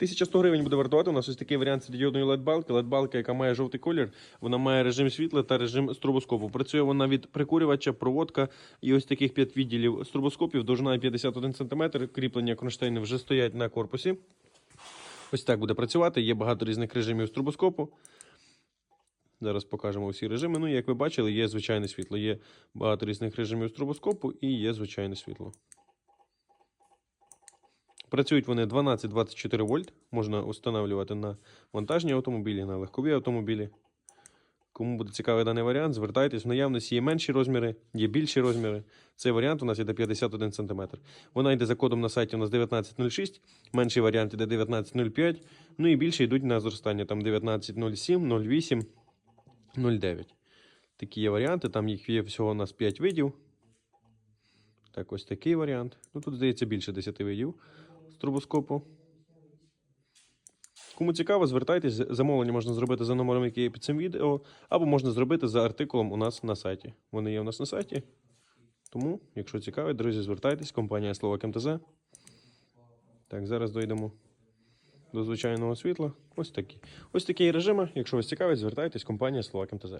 1100 гривень буде вартувати. У нас ось такий варіант світлодіодної LED-балки. LED-балка, яка має жовтий колір, вона має режим світла та режим стробоскопу. Працює вона від прикурювача, проводка і ось таких 5 відділів стробоскопів. Довжина 51 см. Кріплення кронштейни вже стоять на корпусі. Ось так буде працювати. Є багато різних режимів стробоскопу. Зараз покажемо всі режими. Ну, як ви бачили, є звичайне світло. Є багато різних режимів стробоскопу і є звичайне світло. Працюють вони 12-24 вольт. Можна встановлювати на вантажні автомобілі, на легкові автомобілі. Кому буде цікавий даний варіант, звертайтесь. В наявності є менші розміри, є більші розміри. Цей варіант у нас йде 51 см. Вона йде за кодом на сайті у нас 1906, менший варіант йде 1905, ну і більше йдуть на зростання, там 1907, 08, 09. Такі є варіанти, там їх є всього у нас 5 видів. Так, ось такий варіант. Ну тут, здається, більше 10 видів стробоскопу. Кому цікаво, звертайтесь. Замовлення можна зробити за номером, який є під цим відео, або можна зробити за артикулом у нас на сайті. Вони є у нас на сайті. Тому, якщо цікавить, друзі, звертайтесь. Компанія Словак МТЗ. Так, зараз дійдемо до звичайного світла. Ось такі. Ось такі режими. Якщо вас цікавить, звертайтесь. Компанія Словак МТЗ.